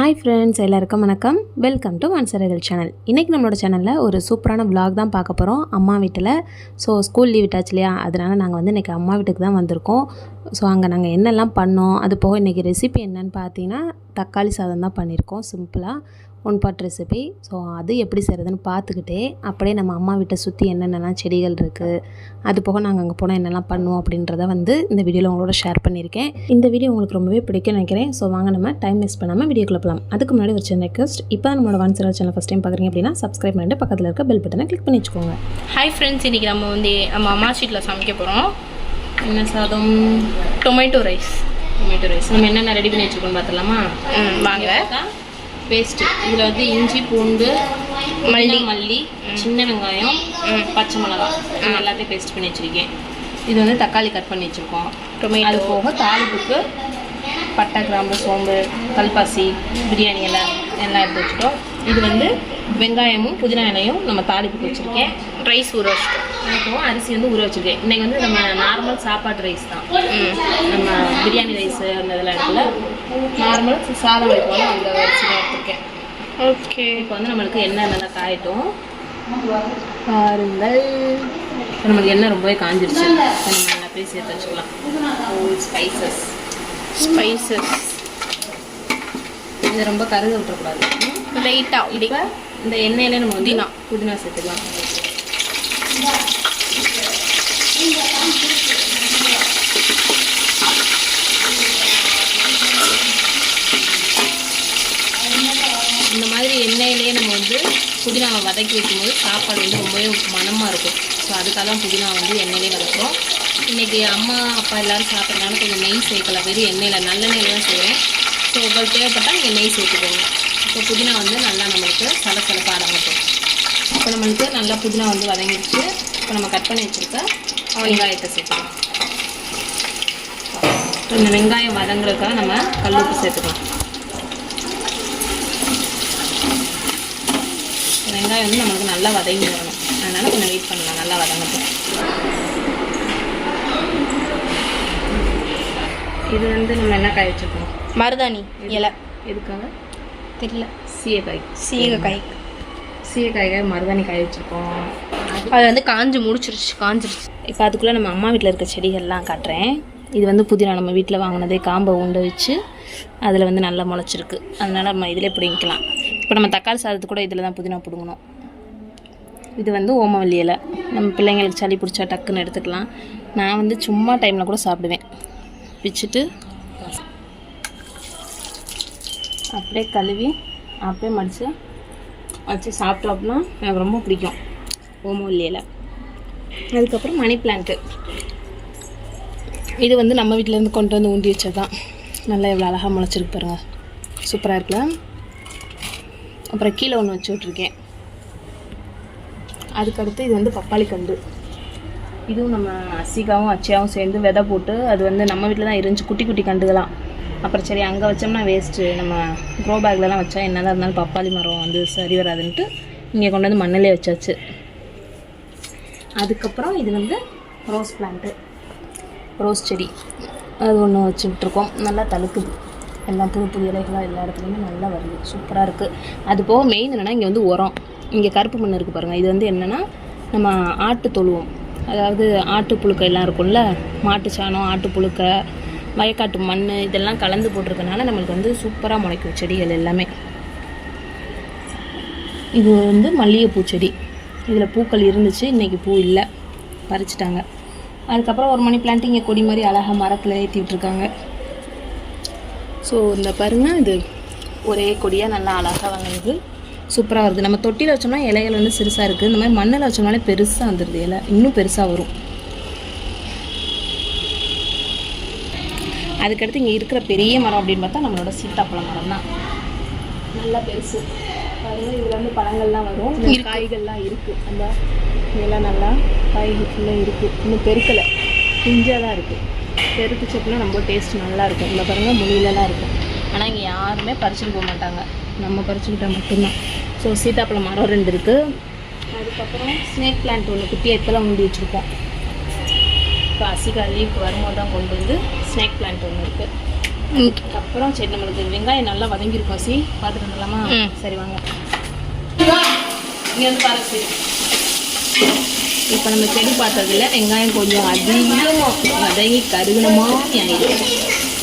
Hi friends எல்லாருக்கும் வணக்கம். Welcome to வான்சரகல் channel இன்றைக்கி நம்மளோட சேனலில் ஒரு சூப்பரான vlog தான் பார்க்க போகிறோம் அம்மா வீட்டில். ஸோ ஸ்கூல் லீவ் விட்டாச்சு இல்லையா? அதனால் நாங்கள் வந்து இன்றைக்கி அம்மா வீட்டுக்கு தான் வந்திருக்கோம். ஸோ அங்கே நாங்கள் என்னெல்லாம் பண்ணோம்? அது போக இன்றைக்கி ரெசிபி என்னன்னு பார்த்தீங்கன்னா தக்காளி சாதம் தான் பண்ணியிருக்கோம். சிம்பிளாக ஒன் பாட் ரெசிபி ஸோ அது எப்படி செய்கிறதுன்னு பார்த்துக்கிட்டே அப்படியே நம்ம அம்மா வீட்டை சுற்றி என்னென்னலாம் செடிகள் இருக்குது அது போக நாங்கள் அங்கே போனால் என்னெல்லாம் பண்ணுவோம் அப்படின்றத வந்து இந்த வீடியோவில் உங்களோட ஷேர் பண்ணியிருக்கேன். இந்த வீடியோ உங்களுக்கு ரொம்பவே பிடிக்கும் நினைக்கிறேன். ஸோ வாங்க நம்ம டைம் வேஸ்ட் பண்ணாமல் வீடியோக்குள்ள போகலாம் அதுக்கு முன்னாடி ஒரு சின்ன ரெக்வஸ்ட் இப்போ நம்மளோட one channel channel first time பார்க்குறீங்க அப்படின்னா சப்ஸ்கிரைப் பண்ணிட்டு பக்கத்தில் இருக்க பெல் பட்டனை கிளிக் பண்ணி வச்சுக்கோங்க. ஹாய் ஃப்ரெண்ட்ஸ் இன்றைக்கி நம்ம வந்து நம்ம அம்மா வீட்டில் சமைக்க போகிறோம் என்ன சாதம்? டொமேட்டோ ரைஸ் டொமேட்டோ ரைஸ் நம்ம என்னென்ன ரெடி பண்ணி வச்சுக்கோன்னு பார்த்துலாமா வாங்க. பேஸ்ட்டு இதில் வந்து இஞ்சி பூண்டு மல்லி. மல்லி. சின்ன வெங்காயம். பச்சை மிளகாய் இது எல்லாத்தையும் பேஸ்ட் பண்ணி வச்சுருக்கேன். இது வந்து தக்காளி கட் பண்ணி வச்சுருக்கோம். Tomato. அது போக தாளிப்புக்கு பட்டை கிராம்பு சோம்பு கல்பாசி பிரியாணி எல்லாம் எல்லாம் எடுத்து வச்சுட்டோம். இது வந்து வெங்காயமும் புதினா இலையும் நம்ம தாளிப்புக்கு வச்சுருக்கேன். ரைஸ் ஊற வச்சிட்டோம். அதுவும் அரிசி வந்து ஊற வச்சுருக்கேன். இன்றைக்கி வந்து நம்ம நார்மல் சாப்பாட்டு ரைஸ் தான். நம்ம பிரியாணி ரைஸ் அந்த இதெல்லாம் இருக்குல்ல? நார்மல் சாதம் வைப்போம் அந்த அரிசி தான் எடுத்துருக்கேன் ஓகே இப்போ வந்து நம்மளுக்கு எண்ணெய் நல்லா காயட்டும். பாருங்கள். நம்மளுக்கு எண்ணெய் ரொம்பவே காஞ்சிருச்சு. நம்ம போய் சேர்த்து வச்சுக்கலாம். ஸ்பைசஸ் ஸ்பைசஸ் இது ரொம்ப கருக விட்டுறக்கூடாது லைட்டாக இப்போ இந்த எண்ணெயில நம்ம புதினா புதினா சேர்த்துக்கலாம். இந்த மாதிரி எண்ணெயிலேயே நம்ம வந்து புதினாவை வதக்கி வைக்கும்போது சாப்பாடு வந்து ரொம்பவே மணமாக இருக்கும். ஸோ அதுக்காக தான் புதினா வந்து எண்ணெயிலே வதக்குறோம். இன்றைக்கி அம்மா அப்பா எல்லோரும் சாப்பிட்றதுனால கொஞ்சம் நெய் சேர்க்கல வெறும் எண்ணெயில் நல்லெண்ணெயில் தான் செய்கிறேன் ஸோ உங்களுக்கு தேவைப்பட்டால் நீங்கள் நெய் சேர்த்துக்கோங்க. இப்போ புதினா வந்து நல்லா நம்மளுக்கு சலசலப்பாக அடங்கட்டும் இப்போ நம்மளுக்கு நல்லா புதினா வந்து வதங்கிடுச்சு. இப்போ நம்ம கட் பண்ணி வச்சுருக்க வெங்காயத்தை சேர்த்துக்கலாம். இந்த வெங்காயம் வதங்குறதுக்காக நம்ம கல் உப்பு சேர்த்துக்கலாம். வெங்காயம் வந்து நம்மளுக்கு நல்லா வதங்கி வரணும். அதனால் கொஞ்சம் வெயிட் பண்ணலாம். நல்லா வதங்கட்டும். இது வந்து நம்ம என்ன காய வச்சுருக்கோம்? மருதாணி இலை. எதுக்காக? தெரியல. சீயக்காய். சீயக்காய். மருதாணி காய வச்சுருக்கோம். அது வந்து காஞ்சு முடிச்சிருச்சு காஞ்சிருச்சு. இப்போ அதுக்குள்ளே நம்ம அம்மா வீட்டில் இருக்க செடிகள்லாம் காட்டுறேன். இது வந்து புதினா நம்ம வீட்டில் வாங்கினதே காம்பை உண்டை வச்சு அதில் வந்து நல்லா முளைச்சிருக்கு. அதனால் நம்ம இதிலே பிடிங்கிக்கலாம் இப்போ நம்ம தக்காளி சாதத்துக்கு கூட இதில் தான் புதினா பிடுங்கணும். இது வந்து ஓமவல்லி இலை. நம்ம பிள்ளைங்களுக்கு சளி பிடிச்சா டக்குன்னு எடுத்துக்கலாம். நான் வந்து சும்மா டைமில் கூட சாப்பிடுவேன். பிச்சுட்டு அப்படியே கழுவி அப்படியே மடித்து வச்சு சாப்பிட்டோம் அப்படின்னா எனக்கு ரொம்ப பிடிக்கும். ஓமவல்லி அதுக்கப்புறம் மணி பிளான்ட்டு. இது வந்து நம்ம வீட்டிலேருந்து கொண்டு வந்து ஊண்டி வச்சது தான் நல்லா இவ்வளோ அழகாக முளைச்சிருக்கு பாருங்க. சூப்பராக இருக்குல்ல? அப்புறம் கீழே ஒன்று வச்சு விட்ருக்கேன் அதுக்கடுத்து இது வந்து பப்பாளி கண்டு இதுவும் நம்ம அசிகாவும் அச்சியாவும் சேர்ந்து விதை போட்டு அது வந்து நம்ம வீட்டில் தான் இருந்துச்சு குட்டி குட்டி கண்டுகளாம். அப்புறம் சரி அங்கே வச்சோம்னா வேஸ்ட்டு நம்ம க்ரோ பேக்லலாம் வச்சா என்னதான் இருந்தாலும் பப்பாளி மரம் வந்து சரி வராதுன்ட்டு இங்கே கொண்டு வந்து மண்ணிலே வச்சாச்சு. அதுக்கப்புறம் இது வந்து ரோஸ் பிளான்ட்டு ரோஸ் செடி. அது ஒன்று வச்சுட்ருக்கோம் நல்லா தழுக்குது. எல்லாம் புது புது இலைகளாக எல்லா இடத்துலையுமே நல்லா வருது. சூப்பராக இருக்குது அது போக மெயின் என்னென்னா இங்கே வந்து உரம். இங்கே கருப்பு மண் இருக்குது பாருங்கள் இது வந்து என்னென்னா நம்ம ஆட்டு தொழுவோம். அதாவது ஆட்டு புழுக்கை எல்லாம் இருக்கும்ல மாட்டு சாணம் ஆட்டு புழுக்கை வயக்காட்டு மண் இதெல்லாம் கலந்து போட்டிருக்கனால நம்மளுக்கு வந்து சூப்பராக முளைக்கும் செடிகள் எல்லாமே. இது வந்து மல்லிகைப்பூ செடி. இதில் பூக்கள் இருந்துச்சு இன்றைக்கி பூ இல்லை. பறிச்சிட்டாங்க. அதுக்கப்புறம் ஒரு மணி பிளான்ட் இங்கே கொடி மாதிரி அழகாக மரத்தில் ஏற்றி விட்ருக்காங்க ஸோ இந்த பாருங்கள் இது ஒரே கொடியாக நல்லா அழகாக வளருது. சூப்பராக வருது. நம்ம தொட்டியில் வச்சோம்னா இலைகள் வந்து சிறுசாக இருக்குது இந்த மாதிரி மண்ணில் வச்சோம்னாலே பெருசாக வந்துடுது இலை. இன்னும் பெருசாக வரும். அதுக்கடுத்து இங்கே இருக்கிற பெரிய மரம் அப்படின்னு பார்த்தா நம்மளோட சீத்தாப்பழம் மரம் தான். நல்லா பெருசு. பாருங்க இதில் வந்து பழங்கள்லாம் வரும். காய்கள்லாம் இருக்குது அந்த இதெல்லாம் நல்லா காய்கள் ஃபுல்லாக இருக்குது இன்னும் பெருக்கலை. பிஞ்சாக தான் இருக்குது பெருக்குச்சு அப்படின்னா ரொம்ப டேஸ்ட் நல்லா இருக்கும். இந்த பாருங்க முனிலலாம் இருக்கும் ஆனால் இங்கே யாருமே பறிச்சுட்டு போக மாட்டாங்க. நம்ம பறிச்சுக்கிட்டால் மட்டும்தான். ஸோ சீத்தாப்பழம் மரம் ரெண்டு இருக்குது அதுக்கப்புறம் ஸ்னேக் பிளான்ட் ஒன்று குட்டியாக இப்போலாம் உண்டி வச்சுருக்கோம். இப்போ அசிகா லீவுக்கு வரும்போது தான் கொண்டு வந்து ஸ்னேக் பிளான்ட் ஒன்று இருக்குது. அப்புறம் சரி நம்மளுக்கு வெங்காயம் நல்லா வதங்கியிருக்கும் சி பார்த்துட்டு வந்துடலாமா. சரி வாங்க. இங்கே வந்து பாருங்க சரி. இப்போ நம்ம செடி பார்த்ததுல வெங்காயம் கொஞ்சம் அதிகமாக வதங்கி ஆகிடும்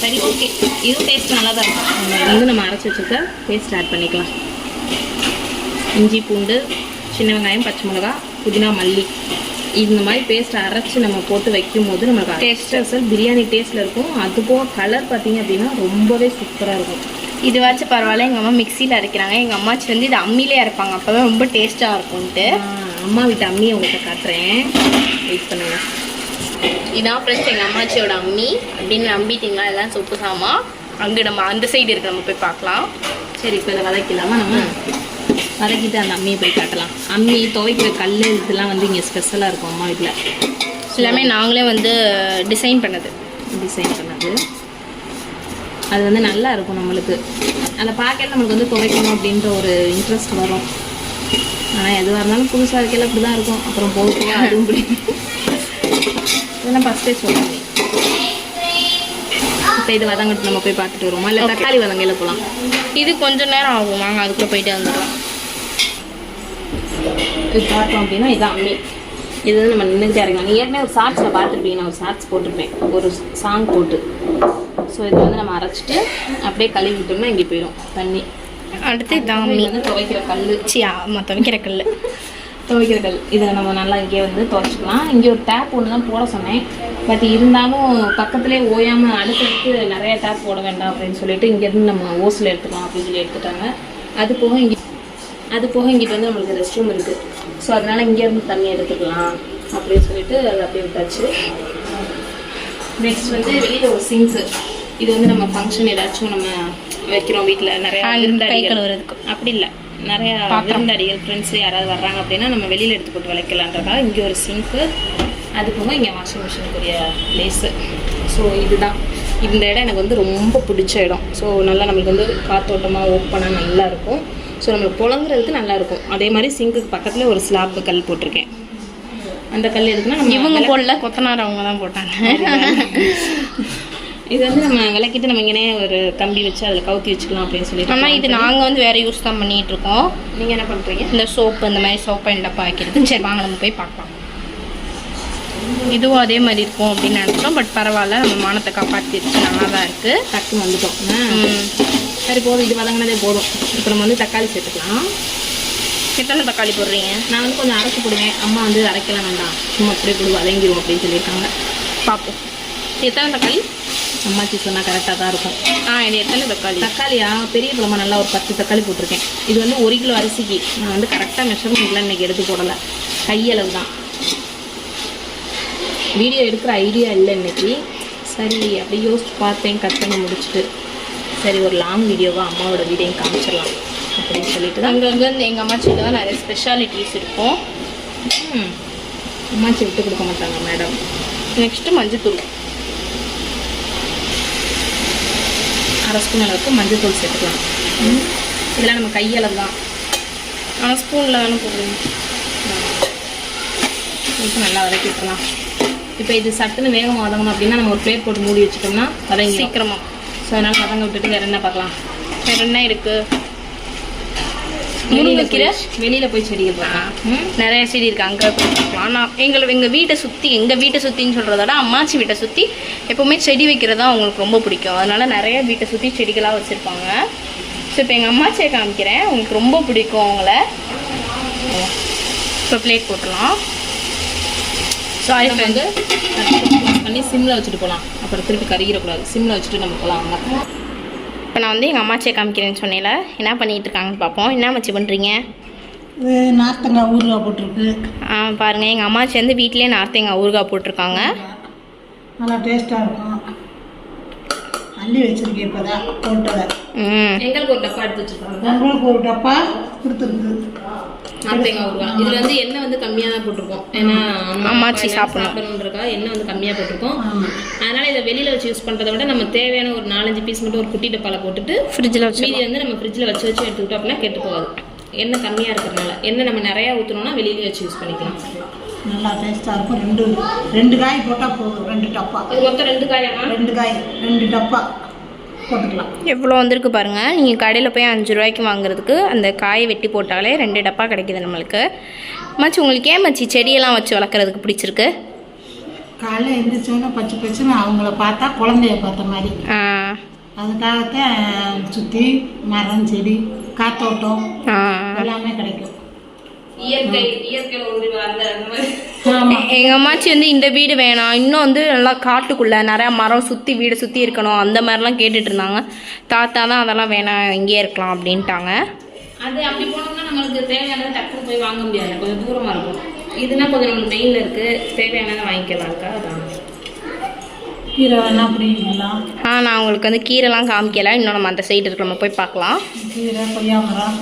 சரி ஓகே இது டேஸ்ட் நல்லா தான் இருக்கும் வந்து நம்ம அரைச்சி வச்சுருக்க பேஸ்ட் ஆட் பண்ணிக்கலாம். இஞ்சி பூண்டு சின்ன வெங்காயம் பச்சை மிளகா புதினா மல்லி. இந்த மாதிரி பேஸ்ட் அரைச்சி நம்ம போட்டு வைக்கும் போது நம்மளுக்கு டேஸ்ட் அசல் பிரியாணி டேஸ்ட்டில் இருக்கும். அது போக கலர் பார்த்தீங்க அப்படின்னா ரொம்பவே சூப்பராக இருக்கும். இதுவாச்சும் பரவாயில்ல எங்கள் அம்மா மிக்சியில் அரைக்கிறாங்க. எங்கள் அம்மாச்சி வந்து இது அம்மிலே அரைப்பாங்க. அப்போ தான் ரொம்ப டேஸ்ட்டாக இருக்கும்ன்ட்டு அம்மா வீட்டு அம்மியை உங்கள்கிட்ட காட்டுறேன். வெயிட் பண்ணுங்க. இதான் ஃப்ரெண்ட்ஸ் எங்கள் அம்மாச்சியோட அம்மி. அப்படின்னு நம்பிட்டீங்களா? எல்லாம் சொப்பு சாமா. அங்கே நம்ம அந்த சைடு இருக்கு. நம்ம போய் பார்க்கலாம். சரி இப்போ இதை வதக்கிடலாமா நம்ம? வதக்கிட்டு அந்த அம்மியை போய் காட்டலாம். அம்மி துவைக்கிற கல் இதெல்லாம் வந்து இங்கே ஸ்பெஷலாக இருக்கும் அம்மா வீட்டில் எல்லாமே நாங்களே வந்து டிசைன் பண்ணது. டிசைன் பண்ணது. அது வந்து நல்லா இருக்கும் நம்மளுக்கு. அதை பார்க்கல நம்மளுக்கு வந்து துவைக்கணும் அப்படின்ற ஒரு இன்ட்ரெஸ்ட் வரும். ஆனால் எதுவாக இருந்தாலும் புதுசாக இருக்கையில் அப்படி தான் இருக்கும். அப்புறம் போக போக அதுவும் பிடிக்கும் இதெல்லாம் ஃபஸ்ட்டே சொல்லுங்க இப்போ இது வதங்கிட்டு நம்ம போய் பார்த்துட்டு வருவோமா? இல்லை தக்காளி வதங்கையில போகலாம் இது கொஞ்சம் நேரம் ஆகும். வாங்க அதுக்குள்ளே போயிட்டு வந்துடலாம் இது பார்த்தோம் அப்படின்னா இது அம்மி. இது வந்து நம்ம நின்றுக்கிட்டே இருக்கலாம். நீ ஏற்கனவே ஒரு ஷார்ட்ஸில் பார்த்துருப்பீங்க. நான் ஒரு ஷார்ட்ஸ் போட்டிருப்பேன். ஒரு சாங் போட்டு. ஸோ இது வந்து நம்ம அரைச்சிட்டு அப்படியே கழுவி விட்டோம்னா இங்கே போயிடும். தண்ணி. அடுத்து இதான் இது அம்மி. வந்து துவைக்கிற கல் சி ஆமாம் துவைக்கிற கல் துவைக்கிற கல் இதை நம்ம நல்லா இங்கே வந்து துவைச்சிக்கலாம். இங்கே ஒரு டேப் ஒன்று தான் போட சொன்னேன். பட் இருந்தாலும் பக்கத்துலேயே ஓயாமல் அடுத்தடுத்து நிறைய டேப் போட வேண்டாம் அப்படின்னு சொல்லிட்டு இங்கேருந்து நம்ம ஓஸில் எடுத்துக்கலாம் அப்படின்னு சொல்லி எடுத்துட்டாங்க. அது போக இங்கே அது போக இங்கிட்ட வந்து நம்மளுக்கு ரெஸ்ட் ரூம் இருக்குது ஸோ அதனால் இங்கேருந்து தண்ணி எடுத்துக்கலாம் அப்படின்னு சொல்லிட்டு அது அப்படியே விட்டாச்சு. நெக்ஸ்ட் வந்து வெளியில் ஒரு சிங்க்கு இது வந்து நம்ம ஃபங்க்ஷன் ஏதாச்சும் நம்ம வைக்கிறோம் வீட்டில் நிறைய Hand, கை விருந்தாளிகள். கழுவுறதுக்கு. அப்படி இல்லை. நிறைய விருந்தாடிகள் ஃப்ரெண்ட்ஸ் யாராவது வர்றாங்க அப்படின்னா நம்ம வெளியில் எடுத்து போட்டு விளக்கலான்றதுக்காக இங்கே ஒரு சிங்க்கு அது போக இங்கே வாஷிங் மிஷினுக்குரிய பிளேஸு ஸோ இதுதான். இந்த இடம் எனக்கு வந்து ரொம்ப பிடிச்ச இடம். ஸோ நல்லா நம்மளுக்கு வந்து காத்தோட்டமாக ஓப்பனாக நல்லா இருக்கும். ஸோ நம்மளுக்கு புழங்குறதுக்கு நல்லா இருக்கும். அதே மாதிரி சிங்க்குக்கு பக்கத்தில் ஒரு ஸ்லாப் கல் போட்டிருக்கேன். அந்த கல் எதுக்குன்னா இவங்க போடல கொத்தனார் அவங்க தான் போட்டாங்க. இது வந்து நம்ம விளக்கிட்டு நம்ம இங்கனே ஒரு கம்பி வச்சு அதில் கவுத்தி வச்சுக்கலாம் அப்படின்னு சொல்லிட்டு ஆனால் இது நாங்கள் வந்து வேற யூஸ் தான் பண்ணிட்டு இருக்கோம் நீங்கள் என்ன பண்ணுறீங்க இந்த சோப்பு இந்த மாதிரி சோப்பை டப்பா வைக்கிறது. சரி வாங்க நம்ம போய் பார்க்கலாம். இதுவும் அதே மாதிரி இருக்கும் அப்படின்னு நினச்சோம். பட் பரவாயில்ல நம்ம மானத்தை காப்பாற்றிருச்சு நல்லா தான் இருக்குது டக்குன்னு வந்துட்டோம். சரி போதும். இது வதங்கினதே போதும். இப்போ நம்ம வந்து தக்காளி சேர்த்துக்கலாம். எத்தனை தக்காளி போடுறீங்க? நான் வந்து கொஞ்சம் அரைச்சி போடுவேன். அம்மா வந்து அரைக்கலாம் வேண்டாம். சும்மா அப்படியே போடு வதங்கிடும் அப்படின்னு சொல்லியிருக்காங்க. பார்ப்போம் எத்தனை தக்காளி? அம்மாச்சி சொன்னால் கரெக்டாக தான் இருக்கும். ஆ இது எத்தனை தக்காளி? தக்காளியா? பெரிய பழமா நல்லா ஒரு பத்து தக்காளி போட்டிருக்கேன். இது வந்து ஒரு கிலோ அரிசிக்கு. நான் வந்து கரெக்டாக மெஷர்மெண்ட்லாம் இன்னைக்கு எடுத்து போடலை. கையளவு தான். வீடியோ எடுக்கிற ஐடியா இல்லை இன்னைக்கு. சரி அப்படியே யோசிச்சு பார்த்தேன். கட் பண்ணி முடிச்சுட்டு. சரி ஒரு லாங் வீடியோவாக அம்மாவோட வீடியோயும் காமிச்சிடலாம் அப்படின்னு சொல்லிட்டு தான் அங்கே எங்கள் அம்மாச்சியில் தான் நிறைய ஸ்பெஷாலிட்டிஸ் இருக்கும். அம்மாச்சி விட்டு கொடுக்க மாட்டாங்க மேடம் நெக்ஸ்ட்டு மஞ்சத்தூள். அரை ஸ்பூன் அளவுக்கு மஞ்சள் தூள் சேர்த்துக்கலாம். ம், இதெல்லாம் நம்ம கையளவு தான். ஆனால் ஸ்பூனில் தானே போடுறீங்க இப்போ நல்லா வதக்கிட்டுலாம் இப்போ இது சட்டுன்னு வேகமாக வதங்கணும் அப்படின்னா நம்ம ஒரு பிளேட் போட்டு மூடி வச்சுட்டோம்னா வதங்கி சீக்கிரமாக ஸோ அதனால் வதங்க விட்டுட்டு வேறு என்ன பார்க்கலாம்? வேறு என்ன இருக்குது முருங்கைக்கீரை? வெளியில் போய் செடிகள் பார்க்கலாம். நிறைய செடி இருக்கு. அங்கே போய் பார்க்கலாம். நான் எங்களை எங்கள் வீட்டை சுற்றி எங்கள் வீட்டை சுற்றின்னு சொல்கிறத விட அம்மாச்சி வீட்டை சுற்றி எப்போவுமே செடி வைக்கிறது தான் அவங்களுக்கு ரொம்ப பிடிக்கும். அதனால நிறைய வீட்டை சுற்றி செடிகளாக வச்சுருப்பாங்க. ஸோ இப்போ எங்கள் அம்மாச்சியை காமிக்கிறேன். உங்களுக்கு ரொம்ப பிடிக்கும் அவங்கள. இப்போ பிளேட் போட்டுடலாம். சாரி நம்ம வந்து பண்ணி சிம்மில் வச்சுட்டு போகலாம் அப்புறம் திருப்பி கருகிடக்கூடாது. சிம்மில் வச்சுட்டு நம்ம போகலாம் அங்கே இப்போ நான் வந்து எங்கள் அம்மாச்சியை காமிக்கிறேன்னு சொன்னேன்ல என்ன பண்ணிகிட்டு இருக்காங்கன்னு பார்ப்போம் என்ன மச்சி பண்ணுறீங்க நார்த்தங்காய் ஊறுகாய் போட்டிருக்கு. பாருங்கள் எங்கள் அம்மாச்சி வந்து வீட்டிலே நார்த்தங்காய் ஊறுகாய் போட்டிருக்காங்க. நல்லா டேஸ்ட்டாக இருக்கும். அள்ளி வச்சிருக்கேன் இப்போ தான் போட்டதை ம். எங்களுக்கு ஒரு டப்பா எடுத்து வச்சுருக்காங்க. உங்களுக்கு ஒரு டப்பா கொடுத்துருக்கு. இதில் வந்து எண்ணெய் வந்து கம்மியாக தான் போட்டிருக்கோம். ஏன்னா அம்மா அம்மாச்சி. சாப்பிடணுன்றக்கா எண்ணெய் வந்து கம்மியாக போட்டிருக்கோம். அதனால இதை வெளியில் வச்சு யூஸ் பண்ணுறத விட நம்ம தேவையான ஒரு நாலஞ்சு பீஸ் மட்டும் ஒரு குட்டி டப்பாவில் போட்டுட்டு ஃப்ரிட்ஜில் வச்சு மீதி வந்து நம்ம ஃப்ரிட்ஜில் வச்சு வச்சு எடுத்துக்கிட்டோம் அப்படின்னா கெட்டு போகாது. எண்ணெய் கம்மியாக இருக்கிறனால எண்ணெய் நம்ம நிறையா ஊற்றணும்னா வெளியில வச்சு யூஸ் பண்ணிக்கலாம். நல்லா டேஸ்ட்டாக இருக்கும். ரெண்டு ரெண்டு காய் போட்டால் போதும். ரெண்டு டப்பா. இது மொத்தம் ரெண்டு காயாமா ரெண்டு காய் ரெண்டு டப்பா. போட்டுக்கலாம். எவ்வளோ வந்திருக்கு பாருங்கள் நீங்கள் கடையில் போய் அஞ்சு ரூபாய்க்கு வாங்குறதுக்கு அந்த காயை வெட்டி போட்டாலே ரெண்டு டப்பா கிடைக்குது நம்மளுக்கு. மச்சி உங்களுக்கு ஏன் மச்சி செடியெல்லாம் வச்சு வளர்க்குறதுக்கு பிடிச்சிருக்கு? காலைல எழுந்திரிச்சோன்னே பச்சை பச்சைன்னு அவங்கள பார்த்தா குழந்தைய பார்த்த மாதிரி. ஆ, அதுக்காகத்தான் சுற்றி மரம் செடி காத்தோட்டம். எல்லாமே கிடைக்கும். இயற்கை இயற்கை ஒன்று அந்த அந்த மாதிரி ஆமாம் எங்கள் அம்மாச்சி வந்து இந்த வீடு வேணாம். இன்னும் வந்து நல்லா காட்டுக்குள்ளே நிறையா மரம் சுற்றி வீடு சுற்றி இருக்கணும். அந்த மாதிரிலாம் கேட்டுட்டு இருந்தாங்க. தாத்தா தான் அதெல்லாம் வேணாம் இங்கேயே இருக்கலாம் அப்படின்ட்டாங்க. அது அப்படி போனோம்னா நம்மளுக்கு தேவையானதை டக்குனு போய் வாங்க முடியாது. கொஞ்சம் தூரமாக இருக்கும். இதுனா கொஞ்சம் நம்மளுக்கு மெயினில் இருக்குது தேவையானதை வாங்கிக்கலாம்க்கா அதான். கீரை வேணா பிடிக்கலாம் ஆ நான் உங்களுக்கு வந்து கீரைலாம் காமிக்கல. இன்னும் நம்ம அந்த சைடு இருக்கு. நம்ம போய் பார்க்கலாம். கீரை கொய்யா மரம்.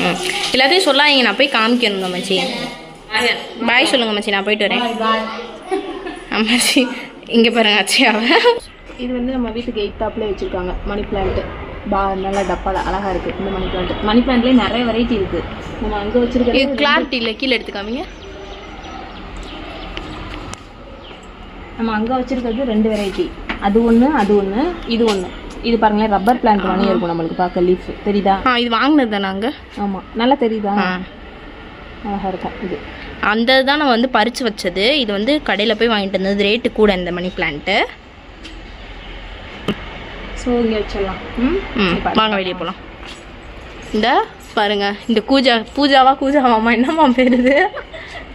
ம். எல்லாத்தையும் சொல்லாதீங்க நான் போய் காமிக்கணும் மச்சி. பாய் சொல்லுங்க மச்சி. நான் போயிட்டு வரேன். அம்மாச்சி இங்கே பாருங்க அச்சியாவை. இது வந்து நம்ம வீட்டுக்கு எயித்தாப்பில் வச்சுருக்காங்க. மணி பிளான்ட்டு பா நல்ல டப்பால அழகாக இருக்குது இந்த மணி பிளான்ட் மணி பிளான்ட்லேயே நிறைய வெரைட்டி இருக்குது நம்ம அங்கே இது வச்சுருக்கிறது கிளாரிட்டி இல்லை கீழே எடுத்து காமிங்க நம்ம அங்கே வச்சுருக்கிறது ரெண்டு வெரைட்டி அது ஒன்று அது ஒன்று இது ஒன்று இது பாருங்களேன் ரப்பர் பிளான்ட் மாதிரி இருக்கும் நம்மளுக்கு பார்க்க லீஃப் தெரியுதா? ஆ இது வாங்கினது தானே அங்கே? ஆமாம் நல்லா தெரியுதா? அழகாக இருக்கும் இது. அந்த தான் நான் வந்து பறித்து வச்சது. இது வந்து கடையில் போய் வாங்கிட்டு வந்தது. ரேட்டு கூட இந்த மணி பிளான்ட்டு ஸோ இங்கே வச்சிடலாம். ம்? வாங்க வெளியே போகலாம் இந்த பாருங்க இந்த கூஜா பூஜாவா கூஜாவாமா என்னம்மா பேர் இது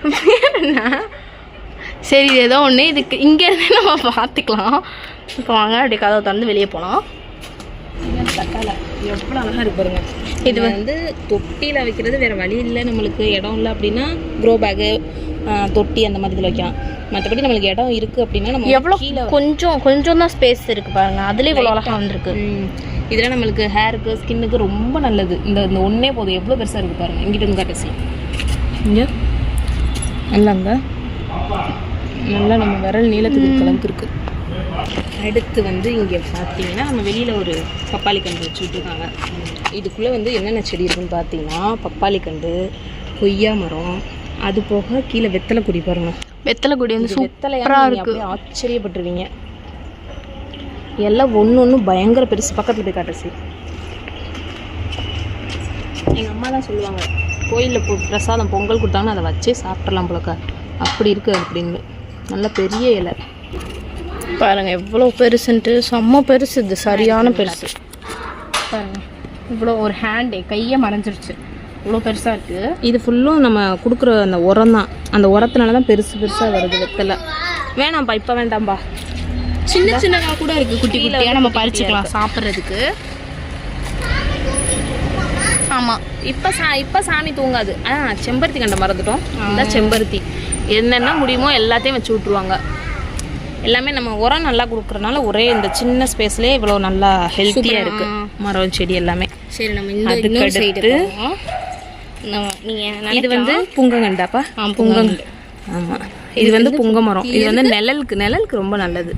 பேர் என்ன? சரி இது ஏதோ ஒன்று இதுக்கு இங்கே இருந்து நம்ம பார்த்துக்கலாம். இப்போ வாங்க அப்படியே கதவை திறந்து வெளியே போகலாம் எவ்வளோ அழகாக இருக்கு பாருங்க. இது வந்து தொட்டியில் வைக்கிறது வேற வழி இல்லை நம்மளுக்கு. இடம் இல்லை அப்படின்னா க்ரோ பேகு தொட்டி அந்த மாதிரி இதில் வைக்கலாம். மற்றபடி நம்மளுக்கு இடம் இருக்குது அப்படின்னா நம்ம எவ்வளோ கீழே கொஞ்சம் கொஞ்சம் தான் ஸ்பேஸ் இருக்குது பாருங்க. அதுலேயே இவ்வளோ அழகாக வந்திருக்கு. இதெல்லாம் நம்மளுக்கு ஹேருக்கு ஸ்கின்னுக்கு ரொம்ப நல்லது. இந்த இந்த ஒன்றே போதும். எவ்வளோ பெருசாக இருக்குது பாருங்க. இங்கிட்ட வந்து காட்டசி இங்கே? நல்லாங்க நல்லா நம்ம விரல் நீளத்துக்கு இருக்க அளவுக்கு இருக்குது அடுத்து வந்து இங்கே பார்த்தீங்கன்னா நம்ம வெளியில் ஒரு பப்பாளி கண்டு வச்சு விட்ருக்காங்க இதுக்குள்ளே வந்து என்னென்ன செடி இருக்குன்னு பார்த்தீங்கன்னா பப்பாளி கண்டு கொய்யா மரம் அது போக கீழே வெத்தலை கொடி பாருங்க. வெத்தலை கொடி வந்து சூப்பராக அப்படியே ஆச்சரியப்பட்டுருவீங்க. எல்லாம் ஒன்று ஒன்று பயங்கர பெருசு. பக்கத்தில் போய் காட்டுச்சு எங்கள் அம்மா தான் சொல்லுவாங்க கோயிலில் பொ பிரசாதம் பொங்கல் கொடுத்தாங்கன்னா அதை வச்சே சாப்பிட்றலாம் போலக்கா. அப்படி இருக்குது அப்படின்னு. நல்ல பெரிய இலை. பாருங்க எவ்வளோ பெருசுன்ட்டு. செம்ம பெருசு இது சரியான பெருசு. பாருங்க இவ்வளோ ஒரு ஹேண்டே கையை மறைஞ்சிருச்சு. இவ்வளோ பெருசாக இருக்குது இது ஃபுல்லும் நம்ம கொடுக்குற அந்த உரம் தான். அந்த உரத்தினால தான் பெருசு பெருசாக வருது வெத்தலை. வேணாம்ப்பா இப்போ வேண்டாம்ப்பா. சின்ன சின்னதாக கூட இருக்குது குட்டி குட்டியாக நம்ம பறிச்சுக்கலாம் சாப்பிட்றதுக்கு. ஆமாம் இப்போ சா இப்போ சாமி தூங்காது. ஆ செம்பருத்தி கண்ட மறந்துட்டோம். இதான் செம்பருத்தி. என்னென்ன முடியுமோ எல்லாத்தையும் வச்சு விட்ருவாங்க எல்லாமே நம்ம உரம் நல்லா கொடுக்குறனால ஒரே இந்த சின்ன ஸ்பேஸ்லேயே இவ்வளோ நல்லா ஹெல்த்தியாக இருக்கு. மரம் செடி எல்லாமே. சரி நம்ம இந்த அதுக்கு இன்னொரு சைடு அடுத்து நீங்கள் இது வந்து புங்கங்கண்டாப்பா? ஆ, புங்கங்க ஆமாம் இது வந்து புங்க மரம். இது வந்து நிழலுக்கு நிழலுக்கு ரொம்ப நல்லது.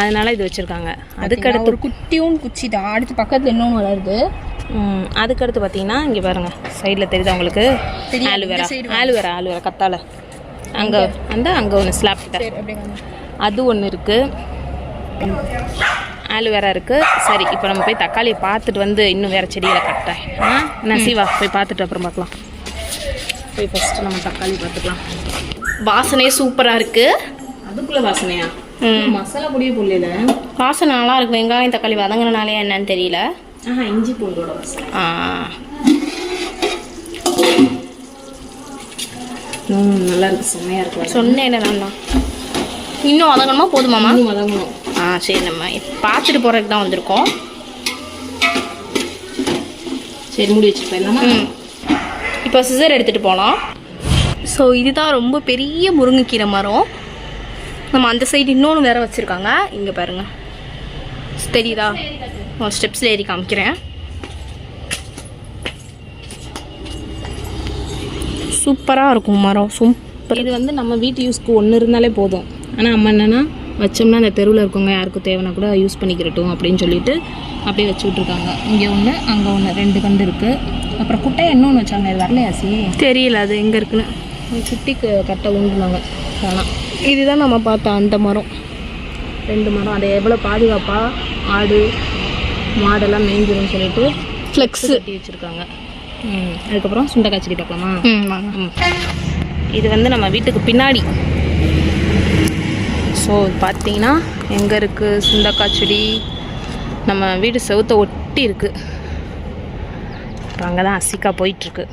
அதனால இது வச்சுருக்காங்க. அதுக்கடுத்து ஒரு குட்டியும் குச்சி தான் அடுத்து பக்கத்தில் இன்னொன்று வளருது ம், அதுக்கடுத்து பார்த்தீங்கன்னா இங்கே பாருங்க. சைடில் தெரியுதா உங்களுக்கு? தெரியும், ஆலுவேரா ஆலுவேரா ஆலுவேரா கத்தால. அங்கே அந்த அங்கே ஒன்று ஸ்லாப் அது ஒன்று இருக்குது ஆலுவேரா இருக்குது சரி இப்போ நம்ம போய் தக்காளியை பார்த்துட்டு வந்து இன்னும் வேறு செடிகளை கட்டேன் ஆ? என்ன சீவா போய் பார்த்துட்டு அப்புறம் பார்க்கலாம். போய் ஃபஸ்ட்டு நம்ம தக்காளி பார்த்துக்கலாம். வாசனையே சூப்பராக இருக்குது அதுக்குள்ளே வாசனையா. மசாலா பொடியே புள்ளையில வாசனை நல்லா இருக்கு. வெங்காயம் தக்காளி வதங்கினாலே என்னன்னு தெரியல. ஆஹா இஞ்சி பூண்டோட வாசனை. ஆ. நல்லா இருக்கு. செம்மையாக இருக்கு. சொன்னேன் நான் தான் இன்னும் வதங்கணுமா? போதுமாம்மா? வதங்கணும். ஆ சரி நம்ம பார்த்துட்டு போகிறதுக்கு தான் வந்திருக்கோம். சரி மூடி வச்சுருப்பேன். இப்போ சிசர் எடுத்துகிட்டு போகலாம் ஸோ இதுதான் ரொம்ப பெரிய முருங்கைக்கீரை மரம். நம்ம அந்த சைடு இன்னொன்று வேற வச்சுருக்காங்க. இங்கே பாருங்க. தெரியுதா? ஸ்டெப்ஸில் ஏறி காமிக்கிறேன். சூப்பராக இருக்கும் மரம். சூப்பர். இது வந்து நம்ம வீட்டு யூஸ்க்கு ஒன்று இருந்தாலே போதும். ஆனால் அம்மா என்னன்னா வச்சோம்னா அந்த தெருவில் இருக்கவங்க யாருக்கும் தேவைன்னா கூட யூஸ் பண்ணிக்கிறட்டும் அப்படின்னு சொல்லிட்டு அப்படியே வச்சு விட்ருக்காங்க இங்கே ஒன்று அங்கே ஒன்று ரெண்டு கண்டு இருக்குது அப்புறம் குட்டையை இன்னொன்று வச்சாங்க இது வரலையாசி தெரியல அது எங்கே இருக்குன்னு. குட்டிக்கு கட்டை ஊண்டுனாங்க ஆனால் இதுதான் நம்ம பார்த்தோம் அந்த மரம். ரெண்டு மரம் அதை எவ்வளோ பாதுகாப்பாக ஆடு மாடெல்லாம் மேய்ஞ்சிரும்னு சொல்லிட்டு ஃப்ளெக்ஸு கட்டி வச்சுருக்காங்க. அதுக்கப்புறம் சுண்டைக்காய் செடி பார்க்கலாமா? இது வந்து நம்ம வீட்டுக்கு பின்னாடி. ஸோ பார்த்தீங்கன்னா எங்கே இருக்குது சுண்டக்காய் செடி? நம்ம வீடு செவுத்தை ஒட்டி இருக்குது இப்போ அங்கே தான் அசிக்காக போயிட்டுருக்கு.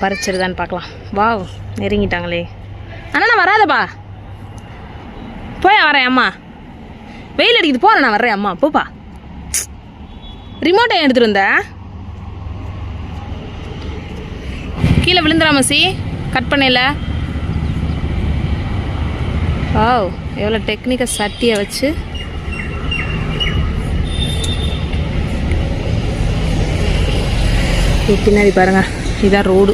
பறிச்சிருதான்னு பார்க்கலாம் வாவ் நெருங்கிட்டாங்களே. அண்ணா நான் வராதப்பா. போய் வரேன் அம்மா. வெயில் அடிக்குது போகிறேன் நான் வர்றேன் அம்மா. போப்பா. ரிமோட்டை எடுத்துகிட்டு வந்த? கீழே விழுந்துடாமசி கட் பண்ணல. ஓ எவ்வளோ டெக்னிக்கை சட்டியை வச்சு. பின்னாடி பாருங்க இதான் ரோடு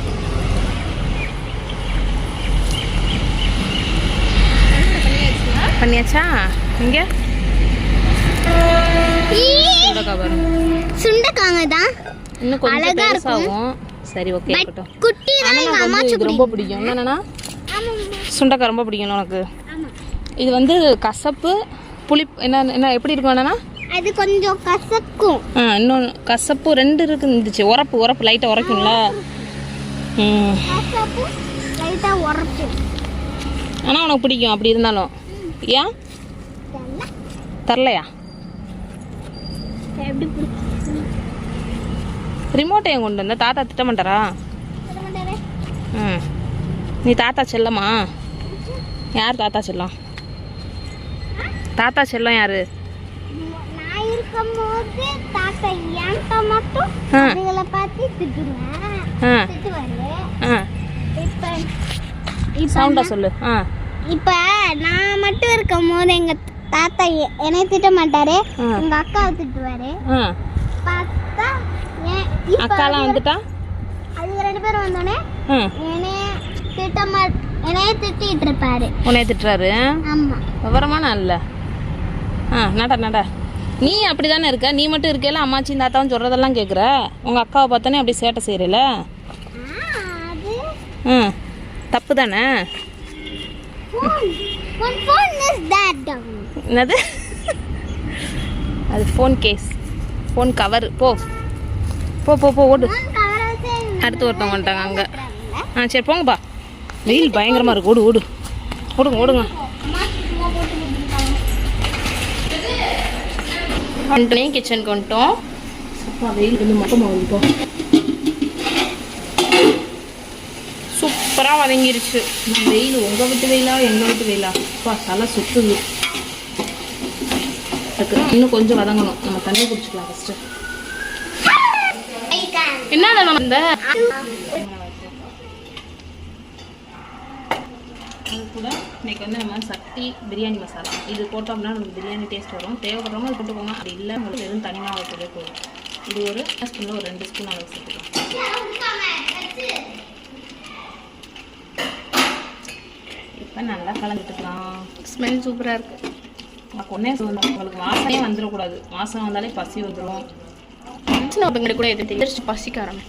பண்ணியாச்சா? இங்கே? சுண்டக்காய் பாருங்க. சுண்டக்காங்க தான் இன்னும் கொஞ்சம் பெருசாகும் சரி ஓகே இருக்கட்டும். குட்டி தான் எங்க ரொம்ப பிடிக்கும். என்னன்னா சுண்டக்காய் ரொம்ப பிடிக்கும் உனக்கு? இது வந்து கசப்பு புளி என்ன என்ன எப்படி இருக்கும் என்னன்னா? அது கொஞ்சம் கசக்கும். ஆ இன்னொன்று கசப்பு ரெண்டு இருக்கு இருந்துச்சு. உரப்பு உரப்பு லைட்டாக உரைக்கும்ல. ம். கசப்பு லைட்டா உரப்பு. ஆனால் உனக்கு பிடிக்கும் அப்படி இருந்தாலும். ஏன்? தரலையா ரிமோட்டை என் கொண்டு வந்த? தாத்தா திட்ட மாட்டாரா? ம். நீ தாத்தா செல்லமா யார் தாத்தா செல்லம்? தாத்தா செல்லம் யாரு? சவுண்டா சொல்லு. இப்ப நான் மட்டும் இருக்கும் போது எங்க தாத்தா என்னை திட்ட மாட்டாரு. எங்க அக்காவை திட்டுவாரு. பார்த்தா அக்காலாம் வந்துட்டா? அதுங்க ரெண்டு பேரும் வந்தோடனே என்னைய திட்ட மா என்னைய திட்டிட்டு இருப்பாரு. உன்னைய திட்டுறாரு? ஆமா. விவரமான இல்ல. ஆ நட நட. நீ அப்படி தானே இருக்க? நீ மட்டும் இருக்கையில அம்மாச்சியும் தாத்தாவும் சொல்கிறதெல்லாம் கேட்குற உங்கள் அக்காவை பார்த்தோன்னே அப்படி சேட்டை செய்கிறல ம் தப்பு தானே. என்னது? அது ஃபோன் கேஸ் ஃபோன் கவர் போ. போ போ போ ஓடு. அடுத்து ஒருத்தவங்க வந்துட்டாங்க அங்கே ஆ சரி போங்கப்பா. வெயில் பயங்கரமாக இருக்கு. ஓடு ஓடு. ஓடுங்க ஓடுங்க. வந்துட்டோம் கிச்சனுக்கு வந்துட்டோம் சூப்பராக வதங்கிருச்சு. வெயில் உங்கள் வீட்டு வெயிலா எங்கள் வீட்டு வெயிலா? அப்பா தலை சுத்துது. அதுக்கு இன்னும் கொஞ்சம் வதங்கணும். நம்ம தண்ணி குடிச்சுக்கலாம் ஃபஸ்ட்டு என்ன நம்ம இந்த கூட இன்னைக்கு வந்து நம்ம சக்தி பிரியாணி மசாலா. இது போட்டோம்னா நமக்கு பிரியாணி டேஸ்ட் வரும். தேவைப்படுறவங்க அது போட்டுக்கோங்க. அப்படி இல்லை உங்களுக்கு வெறும் தனியாக வைக்கவே போதும். இது ஒரு ஸ்பூனில் ஒரு ரெண்டு ஸ்பூன் அளவு சேர்த்துக்கலாம். இப்போ நல்லா கலந்துட்டுக்கலாம் ஸ்மெல் சூப்பராக இருக்கு. உனக்கு ஒன்றே சொல்லுங்க. உங்களுக்கு வாசனையே வந்துடக்கூடாது. வாசனை வந்தாலே பசி வந்துடும் சின்ன பங்கடி கூட எது தெரிஞ்சு பசிக்க ஆரம்பி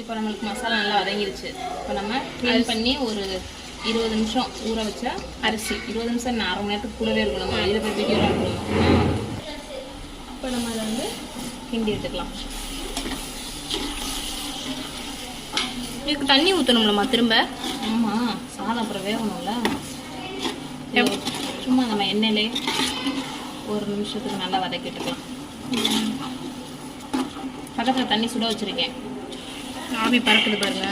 இப்போ நம்மளுக்கு மசாலா நல்லா வதங்கிருச்சு. இப்போ நம்ம க்ளீன் பண்ணி ஒரு இருபது நிமிஷம் ஊற வச்ச அரிசி. இருபது நிமிஷம் என்ன அரை மணி நேரத்துக்கு கூடவே இருக்கும் நம்ம இதை வீடியோ இருக்கணும் இப்போ நம்ம அதை வந்து கிண்டி எடுத்துக்கலாம். இதுக்கு தண்ணி ஊற்றணும்லம்மா திரும்ப? ஆமாம் சாதம் அப்புறம் வேகணும்ல. சும்மா நம்ம எண்ணெயிலே ஒரு நிமிஷத்துக்கு நல்லா வதக்கிட்டுக்கலாம் பக்கத்தில் தண்ணி சுட வச்சுருக்கேன். ஆவி பறக்குது பாருங்க.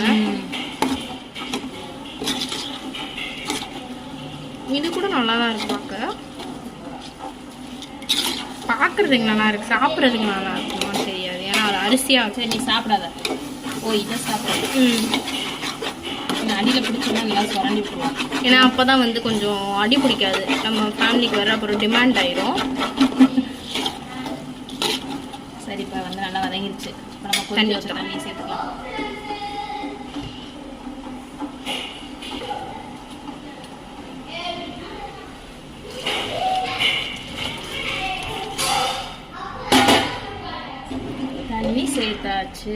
இது கூட நல்லா தான் இருக்கு பார்க்க பார்க்குறதுக்கு நல்லா இருக்கு. சாப்பிட்றதுக்கு நல்லா இருக்குமா தெரியாது. ஏன்னா அது அரிசியாக சரி நீ சாப்பிடாத. ஓ இதை சாப்பிடாத ம். இந்த அடியில் பிடிச்சோன்னா நல்லா சுரண்டி விட்டுருவாங்க ஏன்னா அப்போ தான் வந்து கொஞ்சம் அடி பிடிக்காது. நம்ம ஃபேமிலிக்கு வர அப்புறம் டிமாண்ட் ஆயிரும். சரி இப்போ வந்து நல்லா வதங்கிருச்சு. இப்போ நம்ம தண்ணி கொஞ்சம் வச்ச தண்ணி சேர்த்துக்கலாம். சேர்த்தாச்சு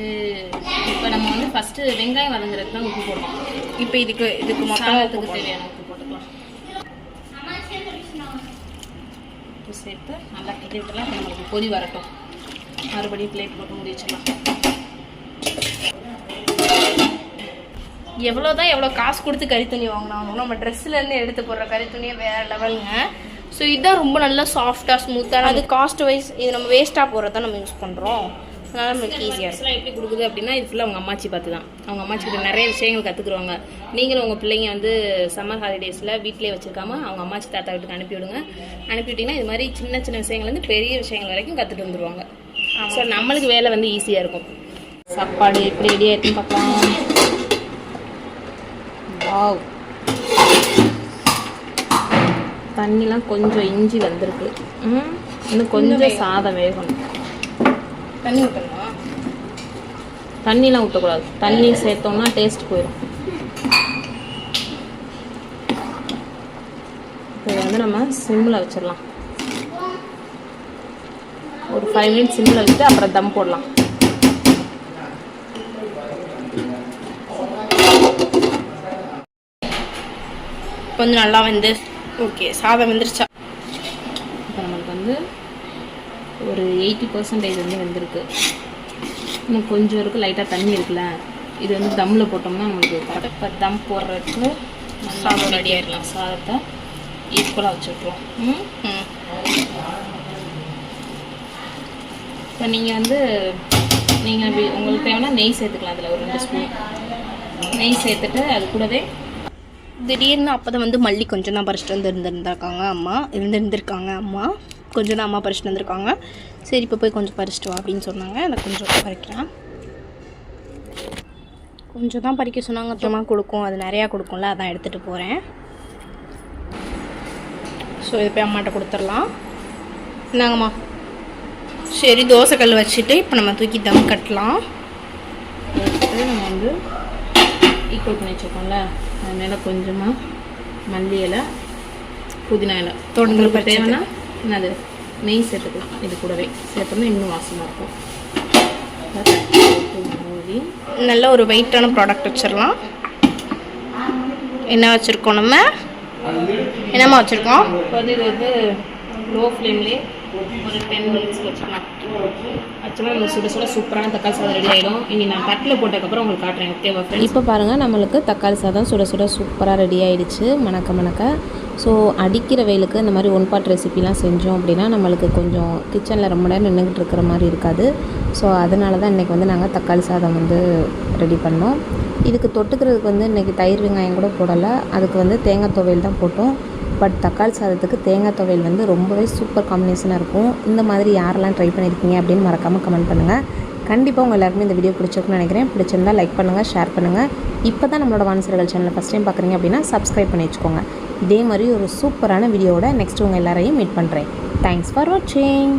இப்போ நம்ம வந்து ஃபஸ்ட்டு வெங்காயம் வதங்குறதுக்கு தான் உப்பு போடுவோம் இப்போ இதுக்கு இதுக்கு மொத்தமாக சாதத்துக்கு தேவையான உப்பு போட்டுக்கலாம். இப்போ சேர்த்து நல்லா கிண்டி விட்டுலாம் நம்மளுக்கு கொதி வரட்டும். மறுபடியும் பிளேட் போட்டு மூடி வச்சிடலாம். எவ்வளோ தான் எவ்வளோ காசு கொடுத்து கறி துணி வாங்கினாலும் நம்ம ட்ரெஸ்ஸுலேருந்து எடுத்து போடுற கறி துணியே வேறு லெவலுங்க ஸோ இதுதான் ரொம்ப நல்லா சாஃப்டாக ஸ்மூத்தாக அது காஸ்ட் வைஸ் இது நம்ம வேஸ்ட்டாக போகிறது நம்ம யூஸ் பண்ணுறோம் அதனால நம்மளுக்கு ஈஸியாக இருக்கும் எப்படி கொடுக்குது அப்படின்னா இது ஃபுல்லாக அவங்க அம்மாச்சி பார்த்து தான். அவங்க அம்மாச்சி கிட்ட நிறைய விஷயங்கள் கற்றுக்குருவாங்க நீங்களும் உங்கள் பிள்ளைங்க வந்து சம்மர் ஹாலிடேஸில் வீட்டிலே வச்சிருக்காம அவங்க அம்மாச்சி தாத்தா வீட்டுக்கு அனுப்பி விடுங்க. அனுப்பி விட்டிங்கன்னா இது மாதிரி சின்ன சின்ன விஷயங்கள்லேருந்து பெரிய விஷயங்கள் வரைக்கும் கற்றுட்டு வந்துருவாங்க. ஸோ நம்மளுக்கு வேலை வந்து ஈஸியாக இருக்கும். சாப்பாடு எப்படி ரெடி ஆயிடுன்னு பார்க்கலாம். வாவ் தண்ணிலாம் கொஞ்சம் இஞ்சி வந்திருக்கு. இன்னும் கொஞ்சம் சாதம் வேகணும். தண்ணி ஊற்றணுமா தண்ணிலாம் ஊற்றக்கூடாது தண்ணி சேர்த்தோம்னா டேஸ்ட் போயிடும் இப்போ வந்து நம்ம சிம்மில் வச்சிடலாம். ஒரு ஃபைவ் மினிட்ஸ் சிம்மில் வச்சுட்டு அப்புறம் தம் போடலாம். கொஞ்சம் நல்லா வந்து ஓகே சாதம் வெந்துருச்சா இப்போ நம்மளுக்கு வந்து ஒரு எயிட்டி பர்சன்டேஜ் வந்து வந்திருக்கு. இன்னும் கொஞ்சம் இருக்குது லைட்டாக தண்ணி இருக்குல்ல இது வந்து தம்மில் போட்டோம்னா நம்மளுக்கு கரெக்டாக இப்போ தம் போடுறதுக்கு சாதம் ரெடி ஆயிடலாம். சாதத்தை ஈக்குவலாக வச்சுட்ருவோம் இப்போ நீங்கள் வந்து நீங்கள் உங்களுக்கு தேவைன்னா நெய் சேர்த்துக்கலாம் அதில் ஒரு ரெண்டு ஸ்பூன் நெய் சேர்த்துட்டு அது கூடவே திடீர்னு அப்போ தான் வந்து மல்லி கொஞ்சம் தான் பறிச்சிட்டு வந்து இருந்திருந்தாங்க அம்மா. இருந்திருந்திருக்காங்க அம்மா. கொஞ்சம் தான் அம்மா பறிச்சிட்டு வந்திருக்காங்க. சரி இப்போ போய் கொஞ்சம் பறிச்சிட்டு வா அப்படின்னு சொன்னாங்க. நான் கொஞ்சம் பறிக்கிறேன் கொஞ்சம் தான் பறிக்க சொன்னாங்க. அப்புறமா கொடுக்கும். அது நிறையா கொடுக்கும்ல அதான் எடுத்துகிட்டு போகிறேன் ஸோ இது போய் அம்மாட்ட கொடுத்துடலாம். இந்தாங்கம்மா. சரி தோசைக்கல் வச்சுட்டு இப்போ நம்ம தூக்கி தம் கட்டலாம். நம்ம வந்து ஈக்குவல் பண்ணி வச்சுருக்கோம்ல. அது மேலே கொஞ்சமாக மல்லி இலை புதினா இலை. தோட்டத்தில். தேவைன்னா என்னது? நெய் சேர்த்துக்கலாம் இது கூடவே. சேர்த்தோம்னா இன்னும் வாசமாக இருக்கும். நல்ல ஒரு வெயிட்டான ப்ராடக்ட் வச்சிடலாம். என்ன வச்சுருக்கோம் நம்ம? என்னம்மா வச்சுருக்கோம்? வந்து இது வந்து லோ ஃப்ளேம்லேயே ஒரு டென் மினிட்ஸ் வச்சுக்கலாம் ஆக்சுவலாக நம்ம சுட சுட சூப்பரான தக்காளி சாதம் ரெடி ஆகிடும் இனி நான் தட்டில் போட்டதுக்கப்புறம் உங்களுக்கு காட்டுறேன். ஓகேவா இப்போ பாருங்கள் நம்மளுக்கு தக்காளி சாதம் சுட சுட சூப்பராக ரெடி ஆயிடுச்சு. மணக்க மணக்க. ஸோ அடிக்கிற வெயிலுக்கு இந்த மாதிரி ஒன் பாட் ரெசிபிலாம் செஞ்சோம் அப்படின்னா நம்மளுக்கு கொஞ்சம் கிச்சனில் ரொம்ப நேரம் நின்றுக்கிட்டு இருக்கிற மாதிரி இருக்காது. ஸோ அதனால தான் இன்றைக்கி வந்து நாங்கள் தக்காளி சாதம் வந்து ரெடி பண்ணோம். இதுக்கு தொட்டுக்கிறதுக்கு வந்து இன்றைக்கி தயிர் வெங்காயம் கூட போடலை. அதுக்கு வந்து தேங்காய் துவையல் தான் போட்டோம். பட் தக்காளி சாதத்துக்கு தேங்காய் துவையல் வந்து ரொம்பவே சூப்பர் காம்பினேஷனாக இருக்கும். இந்த மாதிரி யாரெல்லாம் ட்ரை பண்ணியிருக்கீங்க அப்படின்னு மறக்காமல் கமெண்ட் பண்ணுங்கள் கண்டிப்பாக உங்கள் எல்லாருக்குமே இந்த வீடியோ பிடிச்சிருக்குன்னு நினைக்கிறேன். பிடிச்சிருந்தா லைக் பண்ணுங்கள் ஷேர் பண்ணுங்கள் இப்போ தான் நம்மளோட வான்சர்கள் சேனலை ஃபஸ்ட் டைம் பார்க்குறீங்க அப்படின்னா சப்ஸ்கிரைப் பண்ணி வச்சுக்கோங்க. இதே மாதிரி ஒரு சூப்பரான வீடியோவோட நெக்ஸ்ட் உங்கள் எல்லாரையும் மீட் பண்ணுறேன் தேங்க்ஸ் ஃபார் வாட்சிங்